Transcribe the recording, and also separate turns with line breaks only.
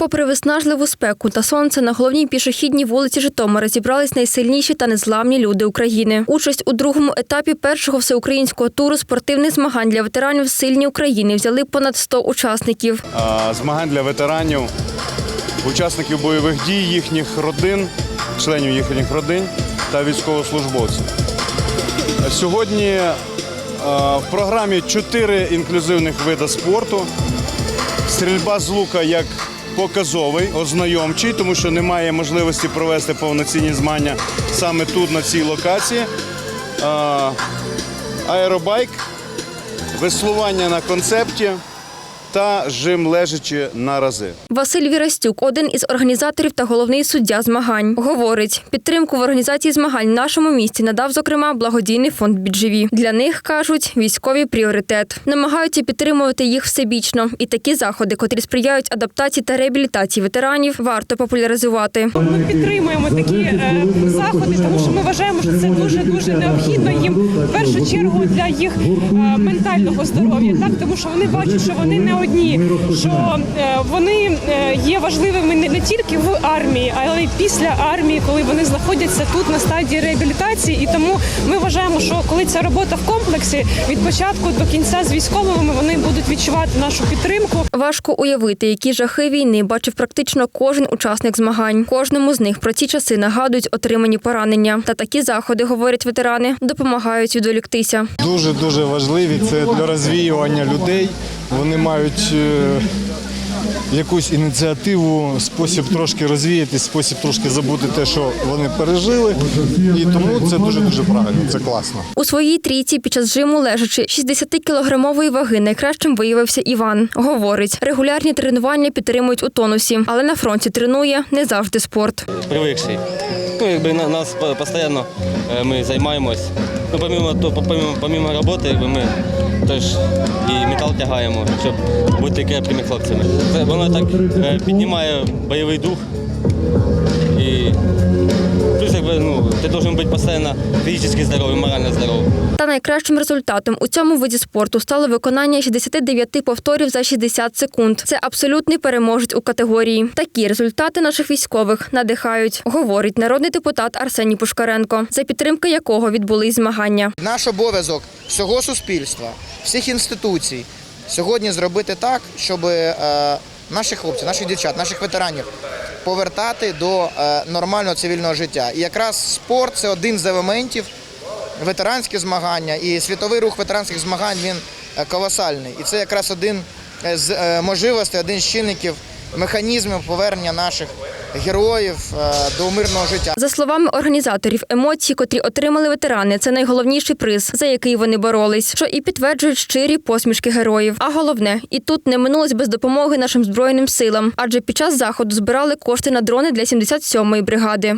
Попри виснажливу спеку та сонце, на головній пішохідній вулиці Житомира зібрались найсильніші та незламні люди України. Участь у другому етапі першого всеукраїнського туру спортивних змагань для ветеранів сильні України взяли понад 100 учасників.
змагань для ветеранів, учасників бойових дій, їхніх родин, членів їхніх родин та військовослужбовців. Сьогодні в програмі чотири інклюзивних види спорту. Стрільба з лука як показовий, ознайомчий, тому що немає можливості провести повноцінні змагання саме тут, на цій локації. Аеробайк, веслування на концепті та жим лежачи на рази.
Василь Вірастюк, один із організаторів та головний суддя змагань, говорить, підтримку в організації змагань в нашому місті надав, зокрема, благодійний фонд «Бідживі». Для них кажуть військовий пріоритет. Намагаються підтримувати їх всебічно. І такі заходи, котрі сприяють адаптації та реабілітації ветеранів, варто популяризувати.
Ми підтримуємо такі е, заходи, тому що ми вважаємо, що це дуже дуже необхідно їм в першу чергу для їх е, ментального здоров'я. Так тому що вони бачать, що вони не одні, що е, вони е, є важливими не, не тільки в армії, але й після армії, коли вони знаходяться тут на стадії реабілітації. І тому ми вважаємо, що коли ця робота в комплексі від початку до кінця з військовими вони будуть відчувати нашу підтримку.
Важко уявити, які жахи війни бачив практично кожен учасник змагань. Кожному з них про ці часи нагадують отримані поранення. Та такі заходи, говорять ветерани, допомагають відволіктися.
Дуже дуже важливі. Це для розвіювання людей. Вони мають е, якусь ініціативу, спосіб трошки розвіятись, спосіб трошки забути те, що вони пережили. І тому це дуже дуже правильно. Це класно.
У своїй трійці під час жиму лежачи 60-кілограмової ваги найкращим виявився Іван. Говорить, регулярні тренування підтримують у тонусі, але на фронті тренує не завжди спорт.
привикший. Ну, якби нас постійно е, ми займаємось. Ну, помимо, то, помимо, помимо роботи, якби ми теж і метал тягаємо, щоб бути крепкими хлопцями. Воно так е, піднімає бойовий дух. Якби, ну, ти повинен бути постійно фізично здоровий, морально здоровий.
Та найкращим результатом у цьому виді спорту стало виконання 69 повторів за 60 секунд. Це абсолютний переможець у категорії. Такі результати наших військових надихають, говорить народний депутат Арсеній Пушкаренко, за підтримки якого відбулись змагання.
Наш обов'язок всього суспільства, всіх інституцій сьогодні зробити так, щоб е, наших хлопців, наших дівчат, наших ветеранів повертати до е, нормального цивільного життя. І якраз спорт це один з елементів ветеранські змагання і світовий рух ветеранських змагань він е, колосальний. І це якраз один е, з можливостей, один з чинників механізмів повернення наших героїв е, до мирного життя.
За словами організаторів, емоції, котрі отримали ветерани, це найголовніший приз, за який вони боролись, що і підтверджують щирі посмішки героїв. А головне, і тут не минулось без допомоги нашим збройним силам, адже під час заходу збирали кошти на дрони для 77-ї бригади.